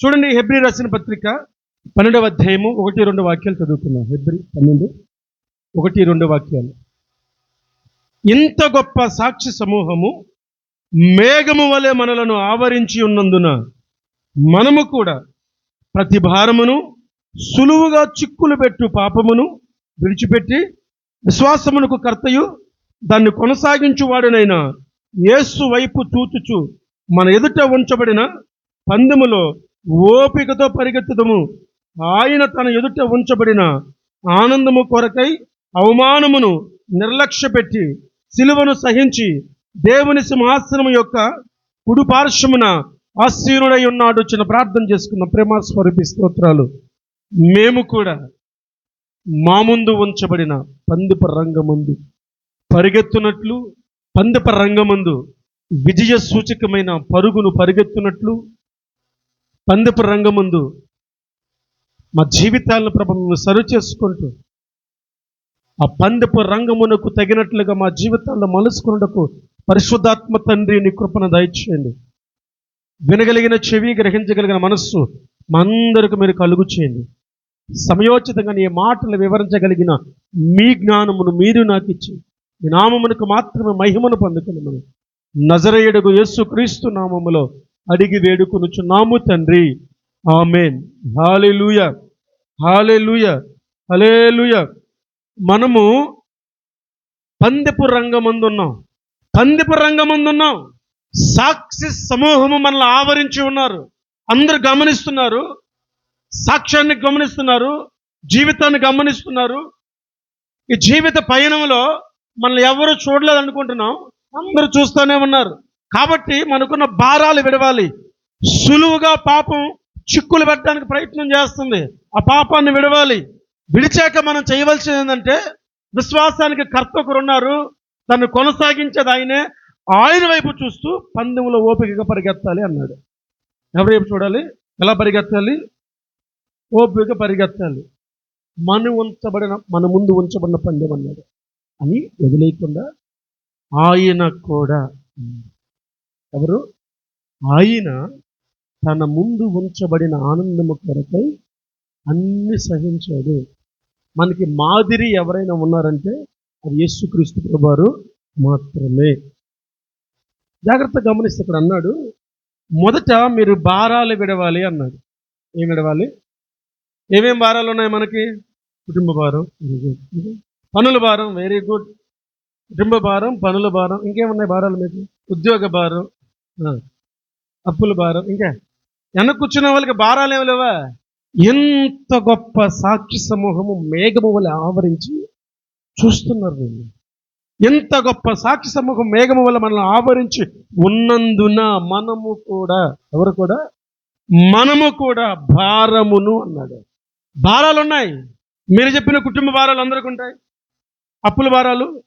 చూడండి హెబ్రి రాసిన పత్రిక పన్నెండవ అధ్యాయము ఒకటి రెండు వాక్యాలు చదువుకున్నాం హెబ్రి పన్నెండు ఒకటి రెండు వాక్యాలు. ఇంత గొప్ప సాక్షి సమూహము మేఘము వలె మనలను ఆవరించి ఉన్నందున మనము కూడా ప్రతి భారమును సులువుగా చిక్కులు పెట్టు పాపమును విడిచిపెట్టి విశ్వాసమునకు కర్తయు దాన్ని కొనసాగించువాడునైనా యేసు వైపు చూచుచు మన ఎదుట ఉంచబడిన పందెములో ఓపికతో పరిగెత్తుదము. ఆయన తన ఎదుట ఉంచబడిన ఆనందము కొరకై అవమానమును నిర్లక్ష్యపెట్టి సిలువను సహించి దేవుని సింహాసనము యొక్క కుడిపార్శ్వమున ఆశీనుడై ఉన్నాడు చిన్న ప్రార్థన చేసుకున్న ప్రేమ స్వరూపి స్తోత్రాలు. మేము కూడా మా ముందు ఉంచబడిన పందిప రంగమందు పరిగెత్తునట్లు పందిప రంగమందు విజయ సూచకమైన పరుగును పరిగెత్తునట్లు పందెపు రంగముందు మా జీవితాలను ప్రభావం సరి చేసుకుంటూ ఆ పందెపు రంగమునకు తగినట్లుగా మా జీవితాల్లో మలుసుకున్నకు పరిశుద్ధాత్మ తండ్రి నీ కృపను దయచేయండి. వినగలిగిన చెవి గ్రహించగలిగిన మనస్సు మా అందరికి మీరు కలుగు చేయండి. సమయోచితంగా నీ మాటలు వివరించగలిగిన మీ జ్ఞానమును మీరు నాకు ఇచ్చి మీ నామమునకు మాత్రమే మహిమను పొందుకున్నాము నజరయుడుగు యేసు క్రీస్తు నామములో అడిగి వేడుకొనుచున్నాము తండ్రి. ఆమెన్. హాలెలూయ. హలే హలేలుయ. మనము పందెపు రంగమందున్నాం. పందెపు రంగమందున్నాం. సాక్షి సమూహము మనల్ని ఆవరించి ఉన్నారు. అందరు గమనిస్తున్నారు. సాక్ష్యాన్ని గమనిస్తున్నారు. జీవితాన్ని గమనిస్తున్నారు. ఈ జీవిత పయనంలో మనల్ని ఎవరు చూడలేదు అనుకుంటున్నాం అందరూ చూస్తూనే ఉన్నారు. కాబట్టి మనకున్న భారాలు విడవాలి. సులువుగా పాపం చిక్కులు పెట్టడానికి ప్రయత్నం చేస్తుంది. ఆ పాపాన్ని విడవాలి. విడిచాక మనం చేయవలసింది ఏంటంటే విశ్వాసానికి కర్త ఒకరున్నారు తను కొనసాగించేది ఆయనే. ఆయన వైపు చూస్తూ పందెంలో ఓపికగా పరిగెత్తాలి అన్నాడు. ఎవరి వైపు చూడాలి? ఎలా పరిగెత్తాలి? ఓపిక పరిగెత్తాలి. మన ఉంచబడిన మన ముందు ఉంచబడిన పందెం అన్నాడు. అని వదిలేయకుండా ఆయన కూడా ఎవరు? ఆయన తన ముందు ఉంచబడిన ఆనందము కొరకై అన్ని సహించాడు. మనకి మాదిరి ఎవరైనా ఉన్నారంటే అది యేసుక్రీస్తు ప్రభువారు మాత్రమే. జాగ్రత్త గమనిస్తే ఇక్కడ అన్నాడు మొదట మీరు భారాలు విడవాలి అన్నాడు. ఏం విడవాలి? ఏమేం భారాలు ఉన్నాయి మనకి? కుటుంబ భారం పనుల భారం వెరీ గుడ్ కుటుంబ భారం పనుల భారం ఇంకేమున్నాయి భారాలు మీకు? ఉద్యోగ భారం అప్పుల భారం. ఇంకా వెనక కూర్చున్న వాళ్ళకి భారాలు ఏమి లేవా? ఎంత గొప్ప సాక్షి సమూహము మేఘము వల్ల ఆవరించి చూస్తున్నారు నేను ఎంత గొప్ప సాక్షి సమూహం మేఘము వల్ల మనల్ని ఆవరించి ఉన్నందున మనము కూడా ఎవరు కూడా? మనము కూడా భారమును అన్నాడు. భారాలు ఉన్నాయి. మీరు చెప్పిన కుటుంబ భారాలు అందరికి ఉంటాయి. అప్పుల భారాలు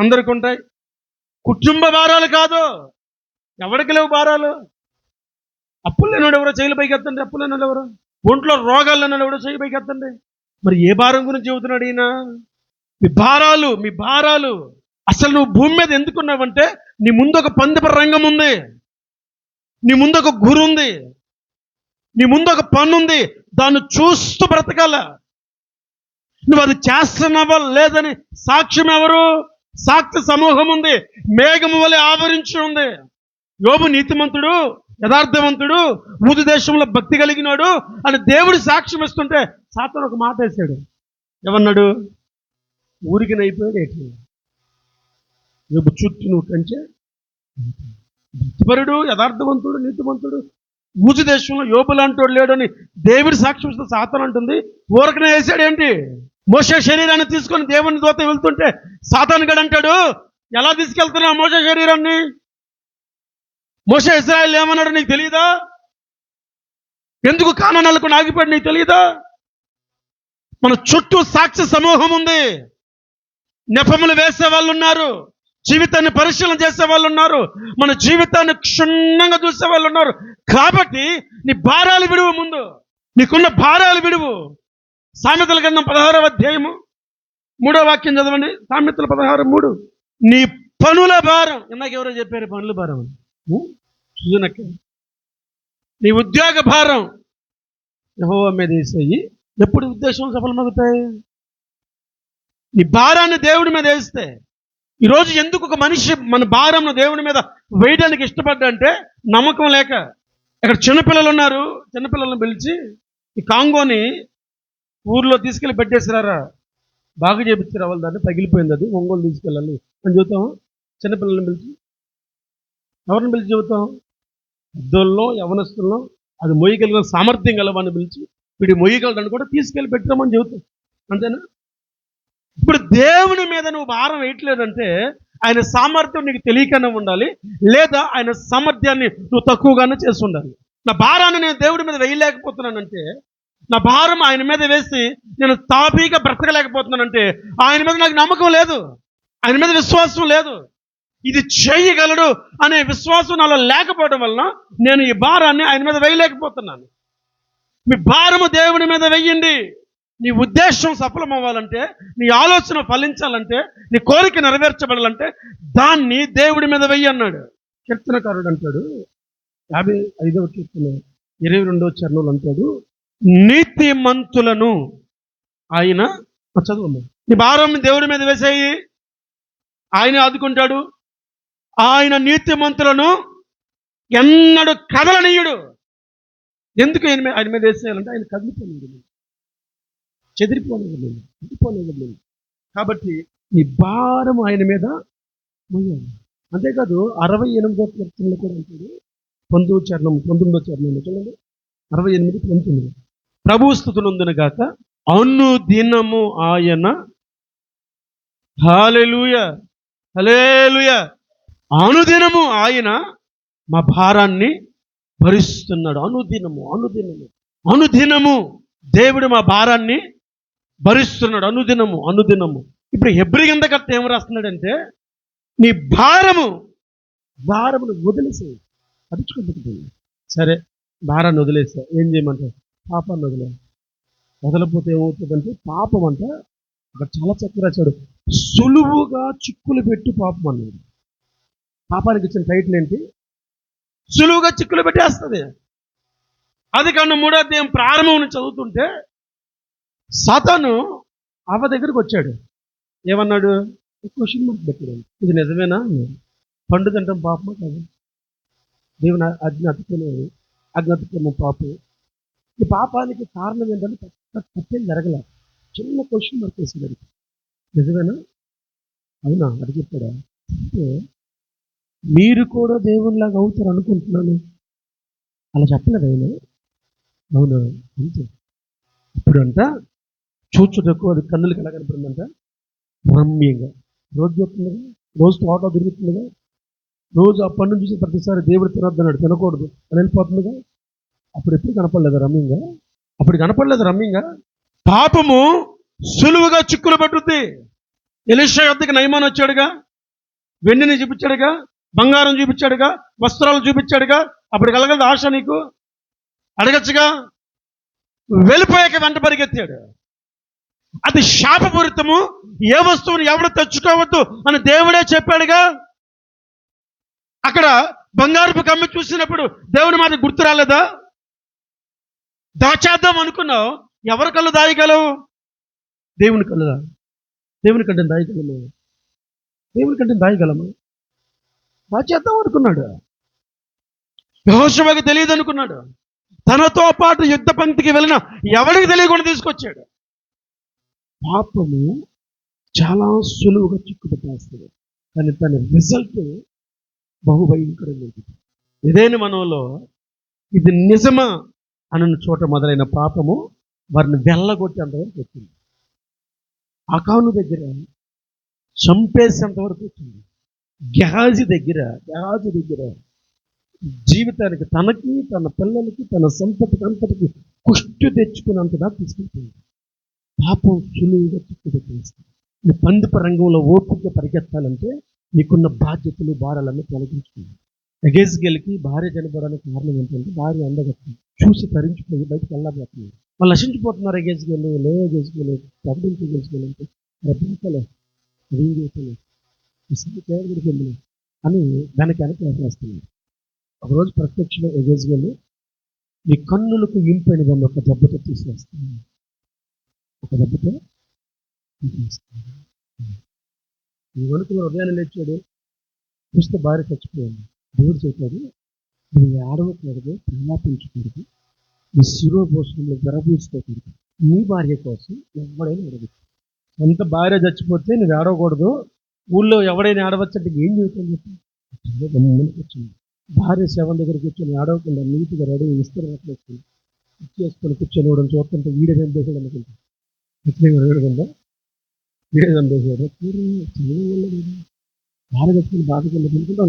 అందరికి ఉంటాయి. కుటుంబ భారాలు కాదు. ఎవరికి లేవు భారాలు? అప్పులు లేనివాడు ఎవరో చేయలు పైకి ఎత్తండి అప్పులు ఎవరు. ఒంట్లో రోగాలు లేనివాడు ఎవరో చేయి పైకి ఎత్తండి మరి ఏ భారం గురించి చెబుతున్నాడు ఈయన? మీ భారాలు మీ భారాలు. అసలు నువ్వు భూమి మీద ఎందుకున్నావంటే నీ ముందు ఒక పందిప రంగం ఉంది. నీ ముందు ఒక గురు ఉంది. నీ ముందు ఒక పన్ను ఉంది. దాన్ని చూస్తూ బ్రతకాల. నువ్వు అది చేస్తున్నావా లేదని సాక్ష్యం ఎవరు? సాక్షి సమూహం ఉంది. మేఘము వలె ఆవరించి ఉంది. యోబు నీతిమంతుడు యథార్థవంతుడు ఊదు దేశంలో భక్తి కలిగినాడు అని దేవుడు సాక్ష్యం ఇస్తుంటే సాతను ఒక మాట వేశాడు. ఏమన్నాడు? ఊరికి నైపోయాడు ఏంటి? యోబు చుట్టూ నువ్వు కంటే భక్తిపరుడు యథార్థవంతుడు నీతిమంతుడు ఊజు దేశంలో యోబు లేడు లేడని దేవుడి సాక్ష్యం ఇస్తే సాతను అంటుంది. ఊరకనే వేసాడు ఏంటి? మోస శరీరాన్ని తీసుకొని దేవుని దోత వెళ్తుంటే సాతాను గడు అంటాడు ఎలా తీసుకెళ్తున్నా మోస శరీరాన్ని? మోస ఇస్రాయల్ ఏమన్నాడు నీకు తెలియదా ఎందుకు కాననాలకు నాగిపోయాడు నీకు తెలియదా మన చుట్టూ సాక్షి సమూహం ఉంది. నెపములు వేసే వాళ్ళు ఉన్నారు. జీవితాన్ని పరిశీలన చేసే వాళ్ళు ఉన్నారు. మన జీవితాన్ని క్షుణ్ణంగా చూసే వాళ్ళు ఉన్నారు. కాబట్టి నీ భారాలు విడువు ముందు. నీకున్న భారాలు విడువు. సామెతల గ్రంథం పదహారవ అధ్యాయము. మూడో వాక్యం చదవండి. సామెతల పదహారు మూడు. నీ పనుల భారం. ఇందాక ఎవరో చెప్పారు? పనుల భారం అని నీ ఉద్యోగ భారం యహోవా మీద వేసేయి. ఎప్పుడు ఉద్దేశం సఫలమవుతాయి నీ భారాన్ని దేవుడి మీద వేస్తే. ఈరోజు ఎందుకు ఒక మనిషి మన భారంను దేవుడి మీద వేయడానికి ఇష్టపడ్డంటే నమ్మకం లేక. ఇక్కడ చిన్నపిల్లలు ఉన్నారు. చిన్నపిల్లలను పిలిచి ఈ కాంగోని ఊర్లో తీసుకెళ్ళి పెట్టేసిరారా బాగా చేపించి రావాలి దాన్ని పగిలిపోయింది అది. ఒంగోలు తీసుకెళ్ళాలి అని చూద్దాం చిన్నపిల్లల్ని పిలిచి ఎవరిని పిలిచి చెబుతాం? పెద్దోళ్ళలో యవనస్తుల్లో. అది మొయ్యగలిగిన సామర్థ్యం గలవాడిని పిలిచి వీడి మొయ్యగలడని కూడా తీసుకెళ్ళి పెట్టామని చెబుతాం. అంతేనా? ఇప్పుడు దేవుని మీద నువ్వు భారం వేయట్లేదంటే ఆయన సామర్థ్యం నీకు తెలియకనే ఉండాలి లేదా ఆయన సామర్థ్యాన్ని నువ్వు తక్కువగానే చేసి ఉండాలి. నా భారాన్ని నేను దేవుడి మీద వేయలేకపోతున్నానంటే నా భారం ఆయన మీద వేసి నేను తాపీగా బ్రతకలేకపోతున్నానంటే ఆయన మీద నాకు నమ్మకం లేదు. ఆయన మీద విశ్వాసం లేదు. ఇది చేయగలడు అనే విశ్వాసం నాలో లేకపోవడం వలన నేను ఈ భారాన్ని ఆయన మీద వేయలేకపోతున్నాను. మీ భారము దేవుని మీద వెయ్యండి నీ ఉద్దేశం సఫలం అవ్వాలంటే నీ ఆలోచన ఫలించాలంటే నీ కోరిక నెరవేర్చబడాలంటే దాన్ని దేవుడి మీద వెయ్యి అన్నాడు. కీర్తనకారుడు అంటాడు యాభై ఐదవ కీర్తన ఇరవై రెండవ చరణులు అంటాడు నీతిమంతులను ఆయన చదువు నీ భారం దేవుడి మీద వేసేయి. ఆయన ఆదుకుంటాడు. ఆయన నీతిమంతులను ఎన్నడు కదలనీయుడు. ఎందుకు ఆయన ఆయన మీద వేసేయాలంటే ఆయన కదిలిపోలేదు చెదిరిపోలేదు నేను చెదిరిపోలేదు కాబట్టి ఈ భారం ఆయన మీద మొయ్యాలి అంతేకాదు అరవై ఎనిమిదో కీర్తనలో కూడా అంటాడు. పంతొమ్మిదో చరణం పంతొమ్మిదో చరణం చూడండి. అరవై ఎనిమిది పంతొమ్మిది. ప్రభు స్థుతులందును గాక అను దినము ఆయన. హాలెలూయ హలేలుయ అనుదినము ఆయన మా భారాన్ని భరిస్తున్నాడు. అనుదినము అనుదినము అనుదినము దేవుడు మా భారాన్ని భరిస్తున్నాడు. అనుదినము అనుదినము. ఇప్పుడు ఎబ్రి కిందకర్త ఏం రాస్తున్నాడంటే నీ భారము భారమును వదిలేసే అడుచుకుంటుంది సరే భారాన్ని వదిలేసా ఏం చేయమంటారు పాపాన్ని వదిలే వదలపోతే ఏమవుతుందంటే పాపం అంట అక్కడ చాలా చక్కగా రాశాడు. సులువుగా చిక్కులు పెట్టు పాపం అన్నాడు. పాపానికి ఇచ్చిన టైటిల్ ఏంటి? సులువుగా చిక్కులు పెట్టేస్తుంది. అది కన్నా మూడో అధ్యాయం ప్రారంభం చదువుతుంటే సతను అవ దగ్గరికి వచ్చాడు. ఏమన్నాడు? క్వశ్చన్ మార్క్ పెట్టాడు ఇది నిజమేనా? పండు తింటాం పాపమా కాదు. దేవుని అగ్ని అతిక్రమం అగ్ని అతిక్రమం పాపం. ఈ పాపానికి కారణం ఏంటంటే తప్పేం జరగల. చిన్న క్వశ్చన్ మార్క్ వేసాడు నిజమేనా? అవునా? అది చెప్పాడా? అంటే మీరు కూడా దేవునిలాగా అవుతారు అనుకుంటున్నాను. అలా చెప్పలేదు ఆయన. అవునా? అంతే. ఇప్పుడంట చూచుటకు అది కన్నులకి ఎలా కనపడిందంట? రమ్యంగా. రోజు చెప్తుందిగా రోజు తోటలో తిరుగుతుందిగా రోజు ఆ పన్ను చూసి ప్రతిసారి దేవుడు తినొద్దన్నాడు తినకూడదు అని వెళ్ళిపోతుందిగా అప్పుడు ఎప్పుడు కనపడలేదు రమ్యంగా? అప్పుడు కనపడలేదు రమ్యంగా? పాపము సులువుగా చిక్కులు పట్టుద్ది. ఎలిషా యొద్దకు నయమాన్ వచ్చాడుగా. వెన్నుని చూపించాడుగా. బంగారం చూపించాడుగా వస్త్రాలు చూపించాడుగా. అప్పుడు కలగదు ఆశ నీకు? అడగచ్చుగా? వెళ్ళిపోయాక వెంట పరిగెత్తాడు. అది శాపపూరితము. ఏ వస్తువుని ఎవడు తెచ్చుకోవద్దు అని దేవుడే చెప్పాడుగా. అక్కడ బంగారపు కమ్మి చూసినప్పుడు దేవుని మాట గుర్తు రాలేదా? దాచేద్దాం అనుకున్నావు. ఎవరి కళ్ళు దాయగలవు? దేవుని కళ్ళు దేవుని కంటే దాయగలము. దేవుని కంటే దాయగలము. దాచేద్దాం అనుకున్నాడు యహోశవకి తెలియదు అనుకున్నాడు తనతో పాటు యుద్ధ పంక్తికి వెళ్ళిన ఎవరికి తెలియకుండా తీసుకొచ్చాడు? పాపము చాలా సులువుగా చిక్కుపెట్టేస్తుంది కానీ దాని రిజల్ట్ బహుభయంకరంగా ఉంటుంది ఇదేని మనలో? ఇది నిజమా? అన్న చోట మొదలైన పాపము వారిని వెళ్ళగొట్టేంతవరకు వచ్చింది. అకాను దగ్గర చంపేసేంత వరకు వచ్చింది. గెహాజీ దగ్గర గెహాజీ దగ్గర జీవితానికి తనకి తన పిల్లలకి తన సంతతికి అంతటికి కుష్టి తెచ్చుకున్నంతగా తీసుకెళ్తుంది. పాపం సులువుగా చిక్కుపెట్టేస్తుంది నీ పందిప రంగంలో ఓపిక పరిగెత్తాలంటే నీకున్న బాధ్యతలు భారాలన్నీ తొలగించుకుంది ఎగేజ్గెలికి భార్య చనిపోవడానికి కారణం ఏంటంటే భార్య అందగత్తి చూసి తరించిపోయి బయటకు వెళ్ళబోతుంది. వాళ్ళు నశించిపోతున్నారు ఎగేజ్గెలు లే ఎగేజ్గెలు ప్రకటించి అంటే రేపలే అదేం ఇసుకు ఇసలు కేవడికి వెళ్ళి అని దానికి వెనక వేసేస్తుంది ఒకరోజు ప్రత్యక్షంగా ఎగేజ్గెలు నీ కన్నులకు ఇంపైన దాన్ని ఒక దెబ్బతో తీసేస్తాను. ఒక దెబ్బతో తీసేస్తాను. నీ వణుకు ఉదయాన్నే లేచాడు. చూస్తే భార్య చచ్చిపోయింది. దేవుడు చెప్పాడు నువ్వు ఆడవకూడదు ప్రలాపించకూడదు నీ శిరోభూషణంలో విరబీసుకోకూడదు నీ భార్య కోసం ఎవడైనా అడగచ్చు సొంత భార్య చచ్చిపోతే నువ్వు ఆడవకూడదు ఊళ్ళో ఎవడైనా ఆడవచ్చంటే ఏం చెబుతాను చెప్పి? భార్య శవం దగ్గర కూర్చొని ఆడవకుండా నీట్గా రెడీ ఇస్తారు అట్లేసుకుని ఇచ్చేసుకొని కూర్చొని ఇవ్వడం చూస్తుంటే వీడే చంపేసాడు అనుకుంటా. అట్లే వేడుకుందా వీడే చంపేసాడు భార్య కట్టుకుని బాధకుండా అనుకుంటాం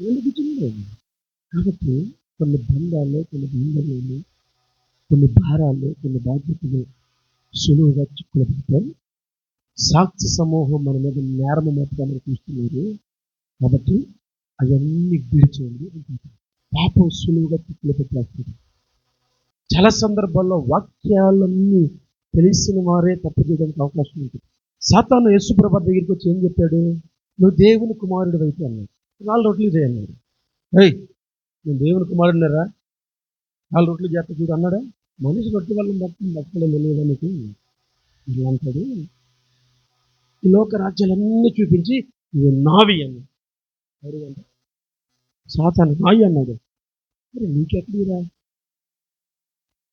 ఉంది ఇచ్చింది కాబట్టి కొన్ని బంధాలు కొన్ని బంధాలు కొన్ని భారాలు కొన్ని బాధ్యతలు సులువుగా చిక్కులు పెడతాయి సాక్షి సమూహం మన మీద నేరము మోపడానికి చూస్తున్నారు. కాబట్టి అవన్నీ విడిచేయండి పాపం సులువుగా తిట్లు పెట్టేస్తుంది చాలా సందర్భాల్లో వాక్యాలన్నీ తెలిసిన వారే తప్పు చేయడానికి అవకాశం ఉంటుంది సాతాను యేసుప్రభ దగ్గరికి వచ్చి ఏం చెప్పాడు? నువ్వు దేవుని కుమారుడు అయితే అన్నాడు. నాలుగు రొట్లు చేయన్నాడు ఏయ్ నేను దేవుని కుమారుడున్నారా నాలుగు రొట్లు చేస్తా చూడు అన్నాడా? మనిషి రొట్టె వల్ల మొత్తం బతకడం తెలియదు నీకు? ఇలా అంటాడు. ఈ లోక రాజ్యాలన్నీ చూపించి ఇవి నావి అన్నాడు. ఎవరు అంటే? సాతాను నాయి అన్నాడు. మరి నీకెక్కడిరా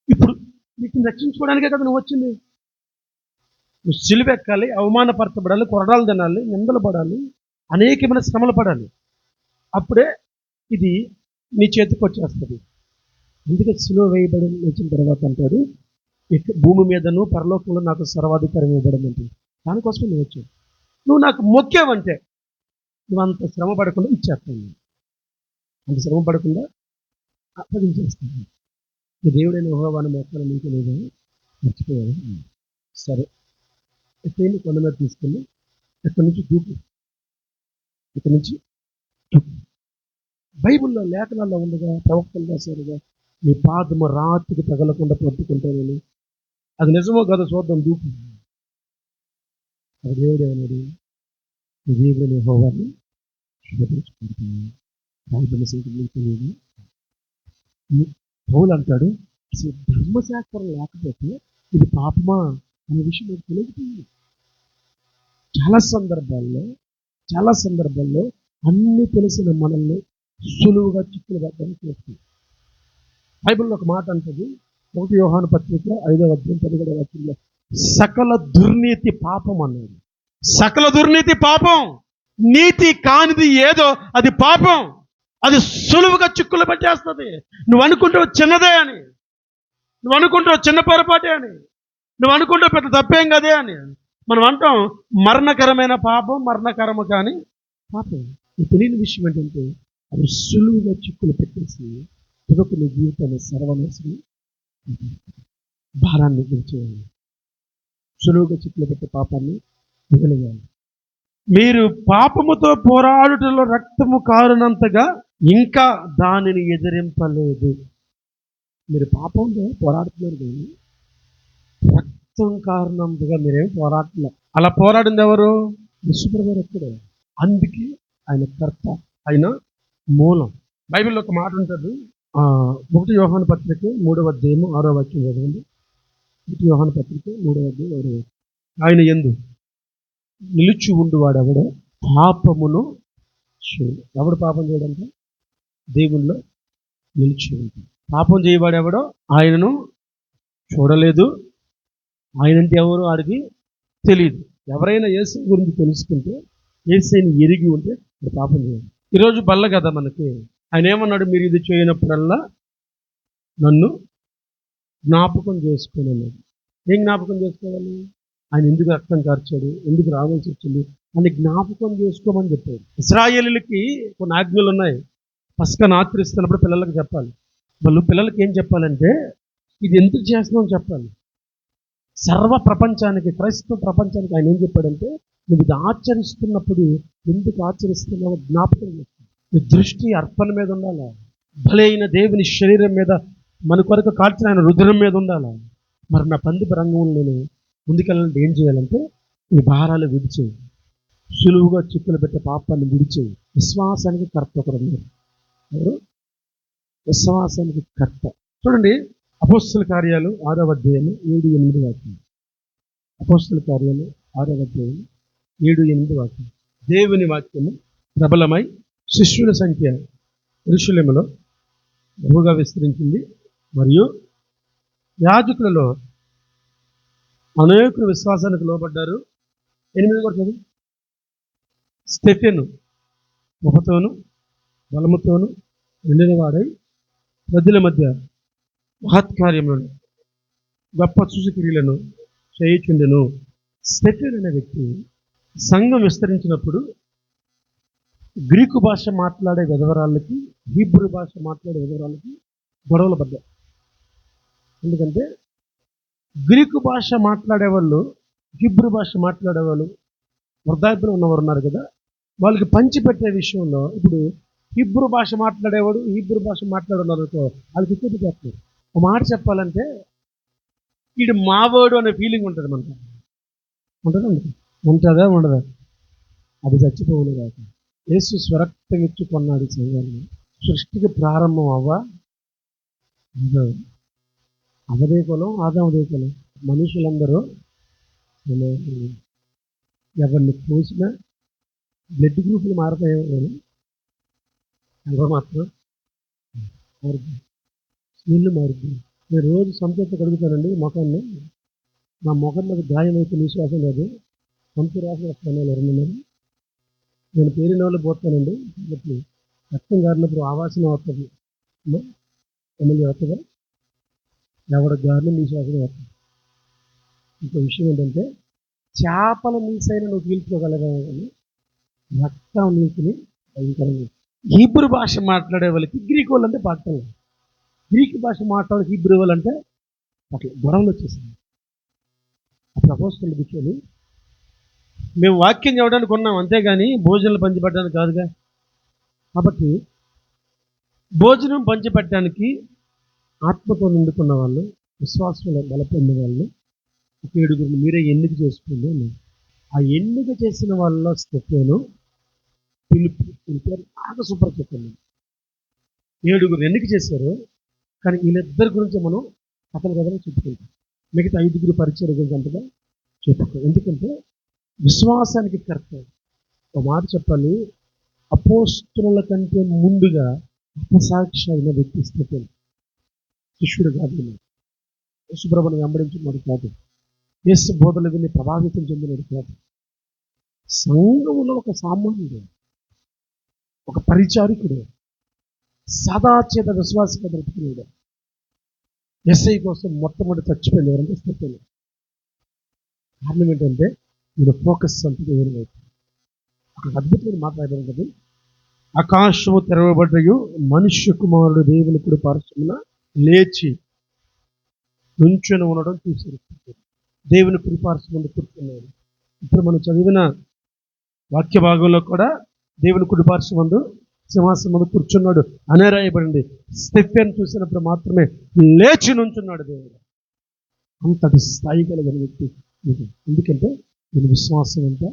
ఇప్పుడు నీకు రక్షించుకోవడానికే కదా నువ్వు వచ్చింది. నువ్వు సిలువెక్కాలి అవమానపరచబడాలి కొరడాలు తినాలి నిందలు పడాలి అనేకమైన శ్రమలు పడాలి. అప్పుడే ఇది నీ చేతికి వచ్చేస్తుంది. అందుకే సులువ వేయబడి వచ్చిన తర్వాత అంటాడు భూమి మీదను పరలోకంలో నాకు సర్వాధికారం ఇవ్వడం దానికోసమే దానికోసం నువ్వు వచ్చావు నువ్వు నాకు మొక్కేవంటే నువ్వు అంత శ్రమ పడకుండా ఇచ్చేస్తాను అంత శ్రమ పడకుండా అప్పగించేస్తాను. నీ దేవుడైన హోవాన్ని మొక్కలు నీకు లేదా మర్చిపోయాను. సరే. ఎప్పుడైనా కొండ మీద తీసుకుని ఎక్కడి నుంచి దూకు. ఇక్కడి నుంచి దూకు. బైబిల్లో లేఖనాల్లో ఉండగా ప్రవక్తలు రాశారుగా నీ పాదము రాత్రికి తగలకుండా పట్టుకుంటానని అది నిజమో కదా చూద్దాం దూకు. అది దేవుడు ఏమన్నాడు నీ హోవాన్ని శోధించుకుంటున్నాను రాయబడిన సంఖ్య పౌలు అంటాడు అసలు ధర్మశాస్త్రం లేకపోతే ఇది పాపమా అనే విషయం నాకు తెలియకపోయింది. చాలా సందర్భాల్లో చాలా సందర్భాల్లో అన్ని తెలిసిన మనల్ని సులువుగా చిక్కులు పెట్టడానికి చేస్తుంది బైబిల్లో ఒక మాట అంటది ఒకటి యోహాను పత్రిక ఐదవ అధ్యాయం పదిహేడవ వచనంలో సకల దుర్నీతి పాపం అన్నాడు. సకల దుర్నీతి పాపం. నీతి కానిది ఏదో అది పాపం. అది సులువుగా చిక్కులు పెట్టేస్తుంది. నువ్వు అనుకుంటావు చిన్నదే అని. నువ్వు అనుకుంటావు చిన్న పొరపాటే అని. నువ్వు అనుకుంటావు పెద్ద తప్పేం కదే అని. మనం అంటాం మరణకరమైన పాపం మరణకరము కానీ పాపం. ఈ తెలియని విషయం ఏంటంటే అది సులువుగా చిక్కులు పెట్టేసి తుదకు జీవితాన్ని సర్వనాశనం. భారాన్ని గురించి సులువుగా చిక్కులు పెట్టే పాపాన్ని వదిలేయాలి. మీరు పాపముతో పోరాడుటలో రక్తము కారునంతగా ఇంకా దానిని ఎదిరింపలేదు. మీరు పాపంతో పోరాడుతున్నారు కానీ రక్తం కారణంగా మీరేం పోరాడలే అలా పోరాడింది ఎవరు? విశ్వప్రభు ఎక్కడే? అందుకే ఆయన కర్త ఆయన మూలం. బైబిల్లో ఒక మాట ఉంటుంది. ఒకటి యోహాను పత్రిక మూడవ అధ్యాయము ఆరో వాక్యం చదవండి. యోహాను పత్రిక మూడవ అధ్యాయం ఆయన ఎందు నిలిచి ఉండువాడెవడో పాపమును చేయడు ఎవడు పాపం చేయడంటే? దేవుల్లో నిలిచి ఉంటాడు. పాపం చేయవాడెవడో ఆయనను చూడలేదు. ఆయన అంటే ఎవరు? ఆడికి తెలియదు ఎవరైనా ఏసై గురించి తెలుసుకుంటే ఏసైని ఎరిగి ఉంటే పాపం చేయాలి ఈరోజు బల్ల కదా మనకి. ఆయన ఏమన్నాడు? మీరు ఇది చేయనప్పుడల్లా నన్ను జ్ఞాపకం చేసుకొని అన్నాడు ఏం జ్ఞాపకం చేసుకోవాలి? ఆయన ఎందుకు రక్తం కార్చాడు? ఎందుకు రావాల్సి వచ్చింది? అని జ్ఞాపకం చేసుకోమని చెప్పాడు. ఇస్రాయేలీలకి కొన్ని ఆజ్ఞలు ఉన్నాయి. పసుకను ఆచరిస్తున్నప్పుడు పిల్లలకు చెప్పాలి. వాళ్ళు పిల్లలకి ఏం చెప్పాలంటే ఇది ఎందుకు చేస్తున్నామని చెప్పాలి. సర్వ ప్రపంచానికి క్రైస్తవ ప్రపంచానికి ఆయన ఏం చెప్పాడంటే నువ్వు ఇది ఆచరిస్తున్నప్పుడు ఎందుకు ఆచరిస్తున్నావో జ్ఞాపకం చేసుకో నీ దృష్టి అర్పణ మీద ఉండాలి? బలైన దేవుని శరీరం మీద మన కొరకు కాల్చిన ఆయన రుద్రం మీద ఉండాలి? మరి నా పందిప రంగంలో నేను ముందుకెళ్ళాలంటే ఏం చేయాలంటే ఈ భారాలు విడిచేయి సులువుగా చిక్కులు పెట్టే పాపాన్ని విడిచేయి విశ్వాసానికి కర్త ఒకరు ఉన్నారు ఎవరు? విశ్వాసానికి కర్త. చూడండి అపోస్తుల కార్యాలు ఆరవ అధ్యాయము ఏడు ఎనిమిది వాక్యం. అపోస్తుల కార్యాలు ఆరవ అధ్యాయం ఏడు ఎనిమిది వాక్యం. దేవుని వాక్యము ప్రబలమై శిష్యుల సంఖ్య ఋషులెములో బహుగా విస్తరించింది. మరియు యాజకులలో అనేకులు విశ్వాసానికి లోబడ్డారు. ఎనిమిది కూడా చదువు. స్టెఫెను ముఖతోను బలముతోను నిండిన వాడై ప్రజల మధ్య మహత్కార్యములను గొప్ప సూచక్రియలను చేయుచుండెను. స్టెఫెన్ అనే వ్యక్తి సంఘం విస్తరించినప్పుడు గ్రీకు భాష మాట్లాడే విధవరాళ్ళకి హీబ్రూ భాష మాట్లాడే విధవరాళ్ళకి గొడవలు పడ్డాయి ఎందుకంటే గ్రీకు భాష మాట్లాడే వాళ్ళు హిబ్రూ భాష మాట్లాడేవాళ్ళు వృద్ధాప్యం ఉన్నవారు ఉన్నారు కదా వాళ్ళకి పంచిపెట్టే విషయంలో ఇప్పుడు హిబ్రూ భాష మాట్లాడేవాడు హిబ్రూ భాష మాట్లాడున్నారనుకో వాళ్ళకి ఎక్కువ చేస్తారు ఒక మాట చెప్పాలంటే వీడు మావాడు అనే ఫీలింగ్ ఉంటుంది మనకు. ఉంటుందా ఉండదు ఉంటుందా ఉండదా? అది చచ్చిపోవును కాక. యేసు స్వరక్తం ఇచ్చి కొన్నాడు సంఘాన్ని సృష్టికి ప్రారంభం అవ్వ? అవ్వదు. అవదే కులం ఆదామదే కులం మనుషులందరూ ఎవరిని పోసినా బ్లడ్ గ్రూపులు మారతాయేమో కానీ ఎవరు మాత్రం మారుద్ది. స్మెల్ మారుద్ది. నేను రోజు సంతృప్తి కడుగుతానండి ముఖాన్ని నా ముఖం మీద గాయం అయితే విశ్వాసం లేదు. పంపు రాసి వస్తాను రెండు నేను పేరిన వాళ్ళు పోతానండి. కాబట్టి రక్తం గారినప్పుడు ఆవాసన వస్తుంది. ఎమ్మెల్యే వస్తుందా? ఎవడ గారిని నీ శ్వాసన ఇంకో విషయం ఏంటంటే చేపల మీసైన నువ్వు పీల్చుకోగలగావు కానీ రక్తం నీకుని భయంకరంగా హీబ్రూ భాష మాట్లాడే వాళ్ళకి గ్రీక్ వాళ్ళు అంటే పట్టం గ్రీక్ భాష మాట్లాడే హీబ్రూ వాళ్ళు అంటే అట్లా గొడవలు వచ్చేసింది అప్పుడు అపోస్తులు కూర్చొని మేము వాక్యం చెప్పడానికి ఉన్నాం అంతేగాని భోజనాలు పంచిపెట్టడానికి కాదుగా. కాబట్టి భోజనం పంచిపెట్టడానికి ఆత్మతో నిండుకున్న వాళ్ళు విశ్వాసంలో బలపొందిన వాళ్ళు ఒక ఏడుగురిని మీరే ఎన్నిక చేసుకోండి అని. ఆ ఎన్నిక చేసిన వాళ్ళ స్టెఫెను పిలుపు పిలిపారు బాగా సూపర్ చెప్పండి ఏడుగురు ఎన్నిక చేశారు కానీ వీళ్ళిద్దరి గురించి మనం కథలు కథలు చెప్పుకుంటాం. మిగతా ఐదుగురు పరిచయం గురించి అంతగా చెప్పుకో ఎందుకంటే విశ్వాసానికి కర్త ఒక మాట చెప్పాలి అపోస్తుల కంటే ముందుగా అపసాక్షి అయిన వ్యక్తి స్థితిని శిష్యుడు కాదు ఈయన. యేసుప్రభుని వెంబడించినవాడు కాదు. యేసు బోధలు విని ప్రభావితం చెందినది కాదు. సంఘములో ఒక సామాన్యుడు ఒక పరిచారికుడు సదాచేత విశ్వాసంగా బ్రతుకున్నాడు ఎస్ఐ కోసం మొట్టమొదటి చచ్చిపోయింది ఎవరంటే స్థితిలో కారణం ఏంటంటే ఈయన ఫోకస్ అంతా దేవుని ఒక అద్భుతమైన మాట్లాడడం కదా ఆకాశము తెరవబడ్డయు మనుష్య కుమారుడు దేవుని కూడా పార్శ్వమున లేచి నుంచొని ఉండడం చూసి దేవుని కుడి ముందు కూర్చున్నాడు ఇప్పుడు మనం చదివిన వాక్య భాగంలో కూడా దేవుని కుడి ముందు సింహాసనం ముందు కూర్చున్నాడు అనే రాయబడింది. స్టెఫెన్ చూసినప్పుడు మాత్రమే లేచి నుంచున్నాడు దేవుడు. అంతటి స్థాయి కలిగిన వ్యక్తి ఇది. ఎందుకంటే నేను విశ్వాసం అంతా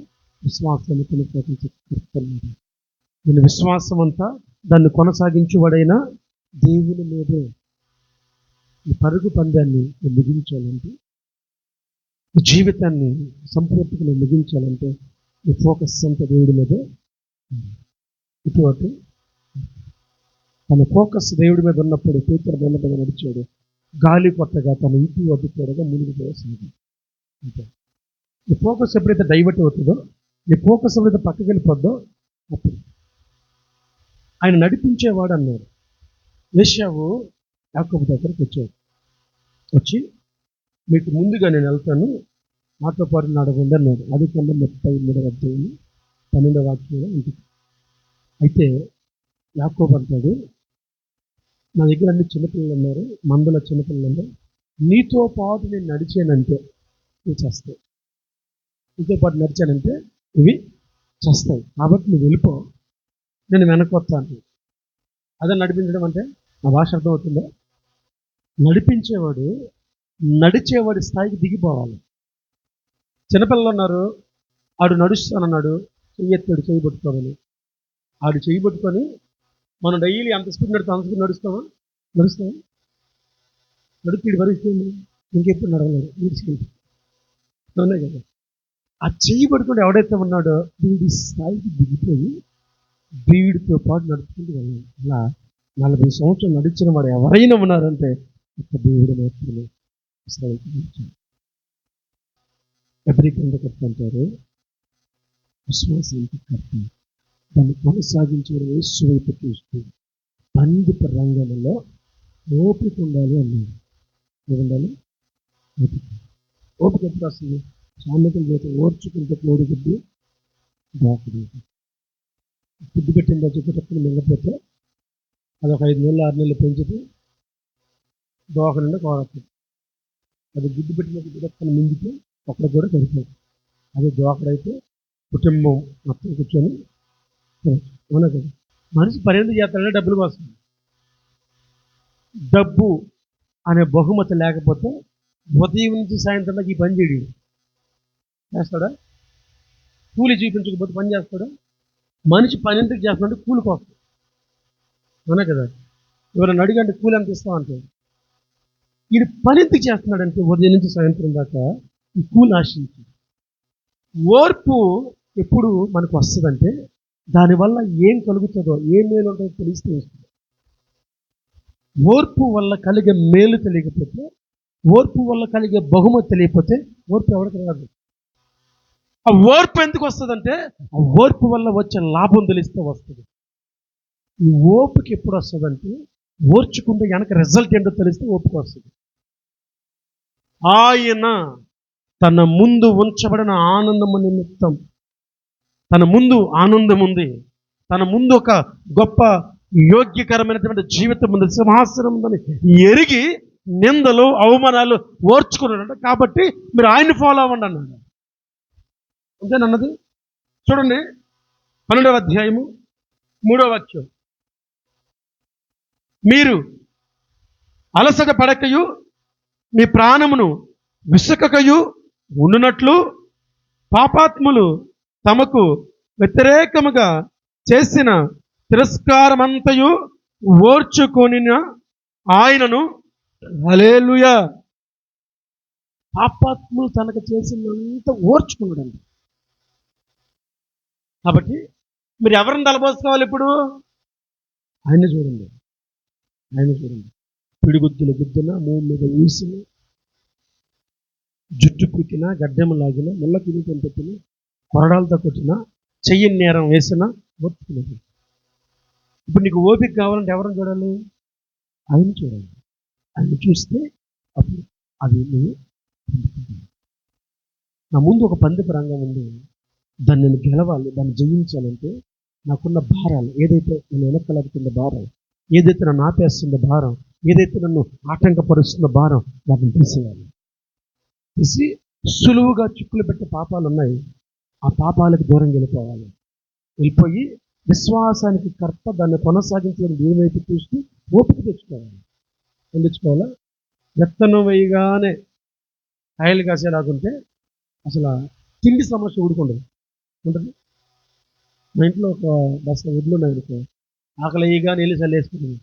విశ్వాసాన్ని కొనసాగించే నేను విశ్వాసం అంతా దాన్ని కొనసాగించేవాడైనా దేవుని మీదే ఈ పరుగు పందాన్ని ముగించాలంటే ఈ జీవితాన్ని సంపూర్తిగా ముగించాలంటే ఈ ఫోకస్ అంతా దేవుడి మీదే ఇటువంటి తన ఫోకస్ దేవుడి మీద ఉన్నప్పుడు పేతురు మీద నడిచాడు. గాలి కొట్టగా తన ఇంటి వద్ద చూడగా మునిగిపోయేసింది. అంతే. ఈ ఫోకస్ ఎప్పుడైతే డైవర్ట్ అవుతుందో ఈ ఫోకస్ ఎప్పుడైతే పక్కకి వెళ్ళిపోద్దో అప్పుడు ఆయన నడిపించేవాడు అన్నాడు. ఏషావు యాకబు దగ్గరికి వచ్చాడు. వచ్చి మీకు ముందుగా నేను వెళ్తాను. నాతో పాటు నడవండి అన్నాడు. అది కన్నా ముప్పై మూడవ అధ్యాయం పన్నెండవ వాక్యంలో ఉంటుంది అయితే యాకోబు అంటాడు నా దగ్గర అన్ని చిన్నపిల్లలు ఉన్నారు. మందుల చిన్నపిల్లలు ఉన్నారు. నీతో పాటు నేను నడిచానంటే ఇవి చేస్తాయి. నీతో పాటు నడిచానంటే ఇవి చేస్తాయి. కాబట్టి నువ్వు వెళ్ళిపో. నేను వెనకొస్తాను అదే నడిపించడం అంటే నా భాష అర్థమవుతుందా? నడిపించేవాడు నడిచేవాడి స్థాయికి దిగిపోవాలి. చిన్నపిల్లలు ఉన్నారు ఆడు నడుస్తానన్నాడు చెయ్యెత్తాడు చేయి పట్టుకోమని. ఆడు చేయి పట్టుకొని మనం డైలీ అంత స్పీడ్ నడుస్తాం అంత స్పీడ్ నడుస్తామా? నడుస్తాం. నడిపి ఇటు ఇంకెప్పుడు నడవలేదు ఈడ్చుకెళ్ళి కదా. ఆ చెయ్యి పట్టుకుంటే ఎవడైతే ఉన్నాడో వీడి స్థాయికి దిగిపోయి వీడితో పాటు నడుచుకుంటూ వెళ్ళాలి. అలా నలభై సంవత్సరాలు నడిచిన వాడు ఎవరైనా ఉన్నారంటే ఒక దేవుడు మాత్రమే ఇస్రాయేలుకి నడిచాడు. కర్త గ్రంథకర్త అంటారు విశ్వాసానికి కర్త దాన్ని కొనసాగించడం యేసు వైపు చూస్తూ పండిత రంగంలో ఓపిక ఉండాలి అన్నాడు. ఏముండాలి? ఓపిక. ఓపిక ఎప్పుడు వస్తుంది సామెతల చేత ఓర్చుకుంటే కోడిగుడ్డు దాకుడు గుడ్డు పెట్టిన దగ్గర మింగపోతే అది ఒక ఐదు నెలలు ఆరు నెలలు పెంచితే దోకకుండా కోరతుంది అది గుడ్డు పెట్టిన గుడ్డ మింగితే అక్కడ కూడా సరిపోదు అది దోహడైతే కుటుంబం మొత్తం కూర్చొని అవునా కదా? మనిషి పని ఎందుకు చేస్తాడంటే డబ్బులు కోసం డబ్బు అనే బహుమతి లేకపోతే ఉదయం నుంచి సాయంత్రం దాకా ఈ పని చేయడు. చేస్తాడా? కూలి చూపించకపోతే పని చేస్తాడా? మనిషి పని ఎందుకు చేస్తున్నాడు? కూలి కోసం. అవునా కదా? ఎవరైనా అడిగండి కూలి ఎంత ఇస్తావు అంటే వీడు పని చేస్తున్నాడంటే ఉదయం నుంచి సాయంత్రం దాకా ఈ కూనాశించి ఆశించి ఓర్పు ఎప్పుడు మనకు వస్తుందంటే దానివల్ల ఏం కలుగుతుందో ఏం మేలు ఉంటుందో తెలిస్తే వస్తుంది. ఓర్పు వల్ల కలిగే మేలు తెలియకపోతే ఓర్పు వల్ల కలిగే బహుమతి తెలియకపోతే ఓర్పు ఎవరికి రాదు. ఆ ఓర్పు ఎందుకు వస్తుందంటే ఆ ఓర్పు వల్ల వచ్చే లాభం తెలిస్తే వస్తుంది. ఈ ఓపిక ఎప్పుడు వస్తుందంటే ఓర్చుకుంటే వెనక రిజల్ట్ ఏంటో తెలిస్తే ఓపిక వస్తుంది. ఆయన తన ముందు ఉంచబడిన ఆనందము నిమిత్తం తన ముందు ఆనందం ఉంది తన ముందు ఒక గొప్ప యోగ్యకరమైనటువంటి జీవితం ఉంది సింహాసనం ఉందని ఎరిగి నిందలు అవమానాలు ఓర్చుకున్నాడు కాబట్టి మీరు ఆయన్ని ఫాలో అవ్వండి అన్నాడు. అంతేనన్నది? చూడండి పన్నెండవ అధ్యాయము మూడవ వాక్యం. మీరు అలసట పడకయు మీ ప్రాణమును విసుకకయు ఉండునట్లు పాపాత్ములు తమకు వ్యతిరేకముగా చేసిన తిరస్కారమంతయు ఓర్చుకొనిన ఆయనను హలేలుయా పాపాత్ములు తనకు చేసినంత ఓర్చుకున్నాడండి. కాబట్టి మీరు ఎవరిని తలపోసుకోవాలి ఇప్పుడు? ఆయన చూడండి. ఆయన చూడండి. పిడిగుద్దులు గుద్దిన మూడు మీద ఊసిన జుట్టు పీకిన గడ్డెము లాగిన ముళ్ళ కిరీటం పెట్టిన కొరడాలతో కొట్టిన చెయ్యి నేరం వేసిన ఓర్చుకున్నది ఇప్పుడు నీకు ఓపిక కావాలంటే ఎవరిని చూడాలి? ఆయన చూడాలి. ఆయన చూస్తే అప్పుడు అది నువ్వు నా ముందు ఒక పందిపు రంగం ఉంది. దాన్ని నేను గెలవాలి దాన్ని జయించాలంటే నాకున్న భారాలు ఏదైతే నేను వెనక్కలాడుతున్న భారం ఏదైతే నన్ను ఆపేస్తున్న భారం ఏదైతే నన్ను ఆటంకపరుస్తున్న భారం వాటిని తీసేయాలి. తీసి సులువుగా చిక్కులు పెట్టే పాపాలు ఉన్నాయి. ఆ పాపాలకు దూరం వెళ్ళిపోవాలి. వెళ్ళిపోయి విశ్వాసానికి కర్త దాన్ని కొనసాగించడానికి ఏమైతే చూస్తూ ఓపిక తెచ్చుకోవాలి. ఎందుకోవాలా తెచ్చుకోవాలా? విత్తనం వేయగానే కాయలు కాసేలాగుంటే అసలు తిండి సమస్య ఊడుకుండదు ఉంటుంది? మా ఇంట్లో ఒక బస్సు వడ్లు ఉన్నాయి అనుకో ఆకలి వేయగానే వెళ్ళి చల్లేసుకుంటుంది.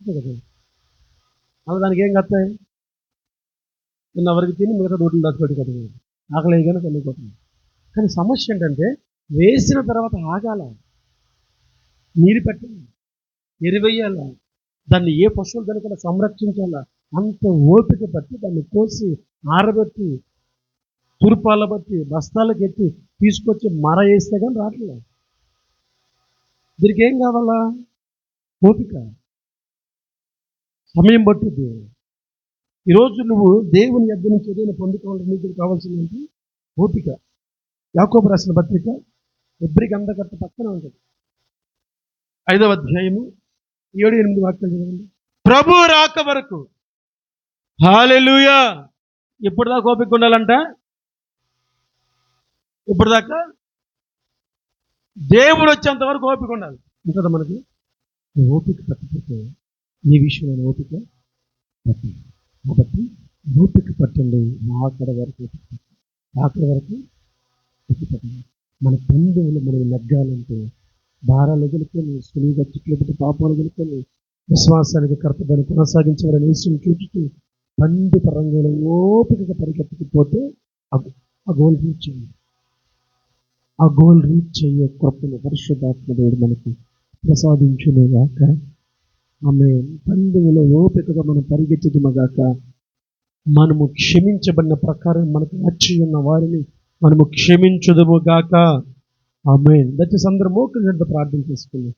అంతే కదా? అలా దానికి ఏం కత్తాయి నిన్న వరకు తిని మిగతా రోడ్లు దాచిపెట్టి కదా ఆకలి వేయగానే చల్లిపోతుంది కానీ సమస్య ఏంటంటే వేసిన తర్వాత ఆగాల. నీరు పెట్టాలి. ఎరువేయాల. దాన్ని ఏ పశువులు దానికన్నా సంరక్షించాలా. అంత ఓపిక పట్టి దాన్ని కోసి ఆరబెట్టి తురుపాల బట్టి బస్తాలకు ఎత్తి తీసుకొచ్చి మర వేస్తే కానీ రావట్లేదు దీనికి ఏం కావాలా? ఓపిక. సమయం పట్టుద్ది. ఈరోజు నువ్వు దేవుని యొద్ద నుంచి ఏదైనా పొందుకోవాలంటే నీకు కావాల్సింది ఏంటి? ఓపిక. యాకోబు రాసిన పత్రిక ఎబ్రికి అందకట్ట పక్కన ఉంటుంది. ఐదవ అధ్యాయము ఏడు ఎనిమిది వాక్యాలు చదవండి. ప్రభు రాక వరకు. హాలెలుయా ఎప్పుడు దాకా ఓపిక ఉండాలంట? ఇప్పుడు దాకా దేవుడు వచ్చేంత వరకు ఓపిక ఉండాలి. ఉంటుందా మనకి ఓపిక పట్టుకుంటే ఈ విషయమైన ఓపిక పట్టి కాబట్టి ఓపిక పట్టండి ఆఖరి వరకు ఆఖరి వరకు పట్టండి మన పండుగలు మనం నెగ్గాలంటే భారాలు వదులుకొని సులువుగా చిక్కులు పాపాలు వదులుకొని విశ్వాసానికి కర్తదాన్ని కొనసాగించవాలని వేసుకుని చూచుతూ పండి పరంగా ఓపికగా పరిగెత్తకపోతే ఆ- గోల్ రీచ్ చేయండి ఆ గోల్ రీచ్ అయ్యే కృపను పరిశుద్ధాత్మ దేవుడు మనకి ప్రసాదించునేగాక. ఆమె పండుగలో ఓపికగా మనం పరిగెత్తుదుమగాక. మనము క్షమించబడిన ప్రకారం మనకు వచ్చి ఉన్న వారిని మనము క్షమించుదుముగాక. ఆమె దయచేసి అందరూ మోకరి ప్రార్థన చేసుకుందాం.